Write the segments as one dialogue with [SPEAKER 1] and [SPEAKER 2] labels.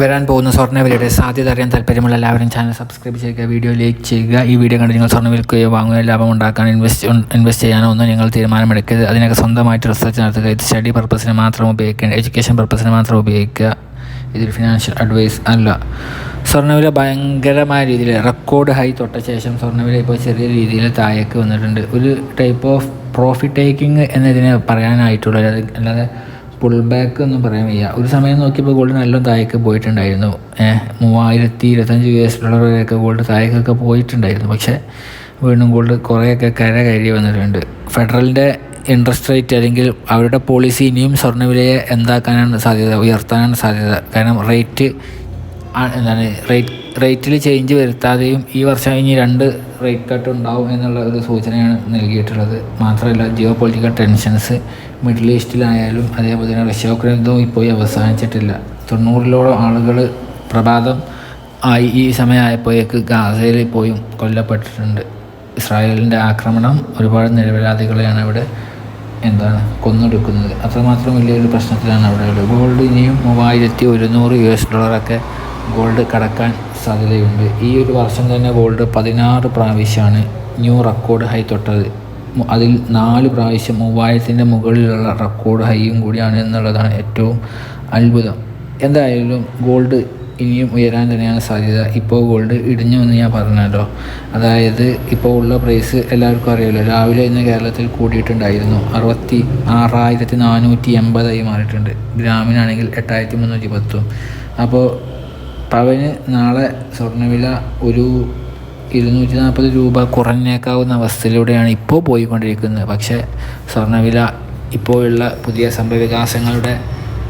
[SPEAKER 1] വരാൻ പോകുന്ന സ്വർണവിലയുടെ സാധ്യത അറിയാൻ താല്പര്യമുള്ള എല്ലാവരും ചാനൽ സബ്സ്ക്രൈബ് ചെയ്യുക വീഡിയോ ലൈക്ക് ചെയ്യുക. ഈ വീഡിയോ കണ്ട് നിങ്ങൾ സ്വർണ വിൽക്കുകയോ വാങ്ങുകയോ ലാഭം ഉണ്ടാക്കാൻ ഇൻവെസ്റ്റ് ഇൻവെസ്റ്റ് ചെയ്യാനോ ഒന്നും നിങ്ങൾ തീരുമാനമെടുക്കരുത്. അതിനൊക്കെ സ്വന്തമായിട്ട് റിസർച്ച് നടത്തുക. ഇത് സ്റ്റഡി പർപ്പസിന് മാത്രം ഉപയോഗിക്കേണ്ട എഡ്യൂക്കേഷൻ പർപ്പസിന് മാത്രം ഉപയോഗിക്കുക. ഇതൊരു ഫിനാൻഷ്യൽ അഡ്വൈസ് അല്ല. സ്വർണവില ഭയങ്കരമായ രീതിയിൽ റെക്കോർഡ് ഹൈ തൊട്ട ശേഷം സ്വർണവില ഇപ്പോൾ ചെറിയ രീതിയിൽ താഴേക്ക് വന്നിട്ടുണ്ട്. ഒരു ടൈപ്പ് ഓഫ് പ്രോഫിറ്റ് ടേക്കിംഗ് എന്നതിനെ പറയാനായിട്ടുള്ളത് അല്ലാതെ പുൾ ബാക്ക് ഒന്നും പറയാൻ വയ്യ. ഒരു സമയം നോക്കിയപ്പോൾ ഗോൾഡ് നല്ലോണം താഴേക്ക് പോയിട്ടുണ്ടായിരുന്നു. മൂവായിരത്തി ഇരുപത്തഞ്ച് യു എസ് ഡോളർ വരെയൊക്കെ ഗോൾഡ് താഴേക്കൊക്കെ പോയിട്ടുണ്ടായിരുന്നു. പക്ഷേ വീണ്ടും ഗോൾഡ് കുറേയൊക്കെ കര കയറി വന്നിട്ടുണ്ട്. ഫെഡറലിന്റെ ഇൻട്രസ്റ്റ് റേറ്റ് അല്ലെങ്കിൽ അവരുടെ പോളിസി ഇനിയും സ്വർണവിലയെ എന്താക്കാനാണ് സാധ്യത ഉയർത്താനാണ് സാധ്യത. കാരണം റേറ്റ് എന്താണ് റേറ്റ് റേറ്റിൽ ചേഞ്ച് വരുത്താതെയും ഈ വർഷം ഇനി രണ്ട് റേറ്റ് കട്ട് ഉണ്ടാവും എന്നുള്ള ഒരു സൂചനയാണ് നൽകിയിട്ടുള്ളത്. മാത്രമല്ല ജിയോ പൊളിറ്റിക്കൽ ടെൻഷൻസ് മിഡിൽ ഈസ്റ്റിലായാലും അതേപോലെ തന്നെ റഷ്യ യുദ്ധവും ഇപ്പോൾ അവസാനിച്ചിട്ടില്ല. തൊണ്ണൂറിലോളം ആളുകൾ പ്രഭാതം ആയി ഈ സമയമായപ്പോഴേക്ക് ഗാസയിൽ പോയും കൊല്ലപ്പെട്ടിട്ടുണ്ട്. ഇസ്രായേലിന്റെ ആക്രമണം ഒരുപാട് നിരപരാധികളെയാണ് അവിടെ എന്താണ് കൊന്നൊടുക്കുന്നത്. അത്രമാത്രം വലിയൊരു പ്രശ്നത്തിലാണ് അവിടെ ഉള്ളത്. ഗോൾഡ് ഇനിയും മൂവായിരത്തി ഒരുന്നൂറ് യു എസ് ഡോളറൊക്കെ ഗോൾഡ് കടക്കാൻ സാധ്യതയുണ്ട്. ഈ ഒരു വർഷം തന്നെ ഗോൾഡ് പതിനാറ് പ്രാവശ്യമാണ് ന്യൂ റെക്കോർഡ് ഹൈ തൊട്ടത്. അതിൽ നാല് പ്രാവശ്യം മൂവായിരത്തിന്റെ മുകളിലുള്ള റെക്കോർഡ് ഹൈയും കൂടിയാണ് എന്നുള്ളതാണ് ഏറ്റവും അത്ഭുതം. എന്തായാലും ഗോൾഡ് ഇനിയും ഉയരാൻ തന്നെയാണ് സാധ്യത. ഇപ്പോൾ ഗോൾഡ് ഇടിഞ്ഞു എന്ന് ഞാൻ പറഞ്ഞല്ലോ. അതായത് ഇപ്പോൾ ഉള്ള പ്രൈസ് എല്ലാവർക്കും അറിയാമല്ലോ രാവിലെ ഇന്ന് കേരളത്തിൽ കൂടിയിട്ടുണ്ടായിരുന്നു. അറുപത്തി ആറായിരത്തി നാനൂറ്റി എൺപതായി മാറിയിട്ടുണ്ട്. ഗ്രാമിനാണെങ്കിൽ എട്ടായിരത്തി മുന്നൂറ്റി പത്തും. അപ്പോൾ പവന് നാളെ സ്വർണവില ഒരു ഇരുന്നൂറ്റി നാൽപ്പത് രൂപ കുറഞ്ഞേക്കാവുന്ന അവസ്ഥയിലൂടെയാണ് ഇപ്പോൾ പോയിക്കൊണ്ടിരിക്കുന്നത്. പക്ഷേ സ്വർണവില ഇപ്പോഴുള്ള പുതിയ സംഭവവികാസങ്ങളുടെ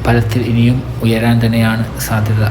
[SPEAKER 1] ഫലത്തിൽ ഇനിയും ഉയരാൻ തന്നെയാണ് സാധ്യത.